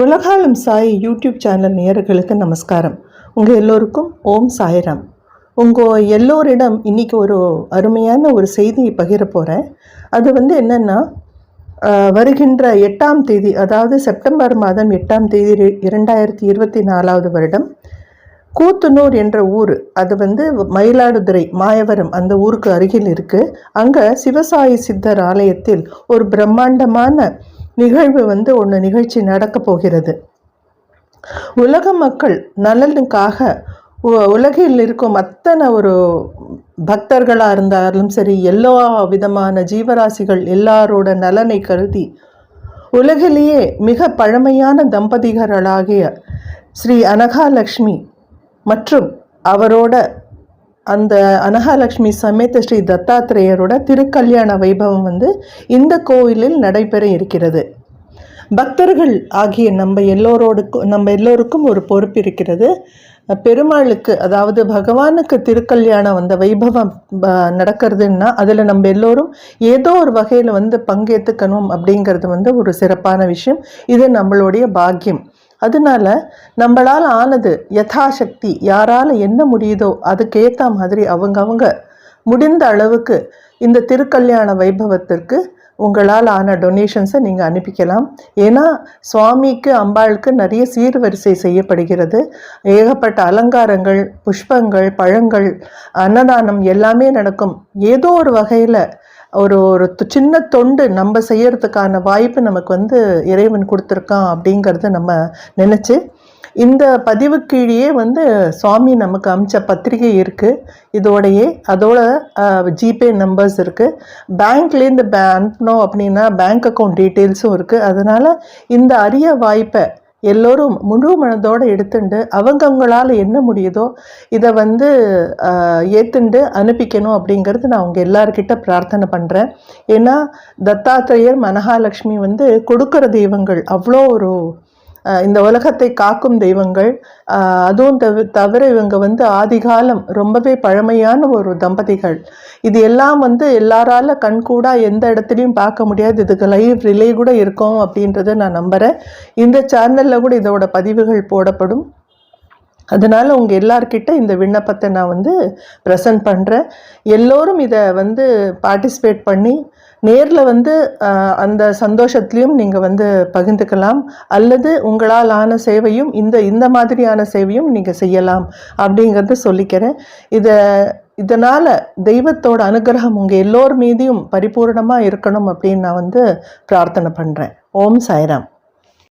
உலகாலம் Sai YouTube channel நேயர்களுக்கு நமஸ்காரம். உங்கள் எல்லோருக்கும் ஓம் சாய்ராம். உங்கள் எல்லோரிடம் இன்றைக்கி ஒரு அருமையான ஒரு செய்தியை பகிர போகிறேன் அது வந்து என்னென்னா வருகின்ற எட்டாம் தேதி அதாவது செப்டம்பர் மாதம் எட்டாம் தேதி இரண்டாயிரத்தி இருபத்தி நாலாவது வருடம் கூத்துனூர் என்ற ஊர் அது வந்து மயிலாடுதுறை மாயவரம் அந்த ஊருக்கு அருகில் இருக்குது அங்கே சிவசாயி சித்தர் ஆலயத்தில் ஒரு பிரம்மாண்டமான நிகழ்வு வந்து ஒன்று நிகழ்ச்சி நடக்கப் போகிறது. உலக மக்கள் நலனுக்காக உ- உலகில் இருக்கும் அத்தனை ஒரு பக்தர்களாக இருந்தாலும் சரி எல்லா விதமான ஜீவராசிகள் எல்லாரோட நலனை கருதி உலகிலேயே மிக பழமையான தம்பதிகர்களாகிய ஸ்ரீ அனகாலக்ஷ்மி மற்றும் அவரோட அந்த அனகாலட்சுமி சமேத ஸ்ரீ தத்தாத்திரேயரோட திருக்கல்யாண வைபவம் வந்து இந்த கோவிலில் நடைபெற இருக்கிறது. பக்தர்கள் ஆகிய நம்ம எல்லோரோடுக்கும் நம்ம எல்லோருக்கும் ஒரு பொறுப்பு இருக்கிறது. பெருமாளுக்கு அதாவது பகவானுக்கு திருக்கல்யாணம் அந்த வைபவம் நடக்கிறதுன்னா அதில் நம்ம எல்லோரும் ஏதோ ஒரு வகையில் வந்து பங்கேற்றுக்கணும் அப்படிங்கிறது வந்து ஒரு சிறப்பான விஷயம். இது நம்மளுடைய பாக்கியம். அதனால நம்மளால் ஆனது யதாசக்தி யாரால் என்ன முடியுதோ அதுக்கேற்ற மாதிரி அவங்கவங்க முடிந்த அளவுக்கு இந்த திருக்கல்யாண வைபவத்திற்கு உங்களால் ஆன டொனேஷன்ஸை நீங்கள் அனுப்பிக்கலாம். ஏன்னா சுவாமிக்கு அம்பாளுக்கு நிறைய சீர்வரிசை செய்யப்படுகிறது. ஏகப்பட்ட அலங்காரங்கள் புஷ்பங்கள் பழங்கள் அன்னதானம் எல்லாமே நடக்கும். ஏதோ ஒரு வகையில் ஒரு ஒரு சின்ன தொண்டு நம்ம செய்யறதுக்கான வாய்ப்பு நமக்கு வந்து இறைவன் கொடுத்துருக்கான் அப்படிங்கிறத நம்ம நினச்சி இந்த பதிவு கீழேயே வந்து சுவாமி நமக்கு அமிச்ச பத்திரிகை இருக்குது இதோடையே அதோட ஜிபே நம்பர்ஸ் இருக்குது பேங்க்லேருந்து பே அனுப்பினோம் அப்படின்னா பேங்க் அக்கௌண்ட் டீட்டெயில்ஸும் இருக்குது அதனால் இந்த அரிய வாய்ப்பை எல்லோரும் முழு மனதோடு எடுத்துண்டு அவங்கவங்களால் என்ன முடியுதோ இதை வந்து ஏற்றுண்டு அனுப்பிக்கணும் அப்படிங்கிறது நான் உங்கள் எல்லார்கிட்ட பிரார்த்தனை பண்ணுறேன் ஏன்னா தத்தாத்திரேயர் மனகாலட்சுமி வந்து கொடுக்குற தெய்வங்கள் அவ்வளோ ஒரு இந்த உலகத்தை காக்கும் தெய்வங்கள் அதுவும் தவிர தவிர இவங்க வந்து ஆதிகாலம் ரொம்பவே பழமையான ஒரு தம்பதிகள். இது எல்லாம் வந்து எல்லாரால கண்கூடா எந்த இடத்துலையும் பார்க்க முடியாது. இதுக்கு லைவ் ரிலே கூட இருக்கும் அப்படின்றத நான் நம்புகிறேன் இந்த சேனலில் கூட இதோட பதிவுகள் போடப்படும். அதனால் உங்கள் எல்லார்கிட்ட இந்த விண்ணப்பத்தை நான் வந்து ப்ரெசன்ட் பண்ணுறேன் எல்லோரும் இதை வந்து பார்ட்டிசிபேட் பண்ணி நேரில் வந்து அந்த சந்தோஷத்துலேயும் நீங்கள் வந்து பகிர்ந்துக்கலாம். அல்லது உங்களால் ஆன சேவையும் இந்த இந்த மாதிரியான சேவையும் நீங்கள் செய்யலாம் அப்படிங்கிறத சொல்லிக்கிறேன். இதை இதனால் தெய்வத்தோட அனுகிரகம் உங்கள் எல்லோர் மீதியும் பரிபூர்ணமாக இருக்கணும் அப்படின்னு நான் வந்து பிரார்த்தனை பண்ணுறேன் ஓம் சாய்ராம்.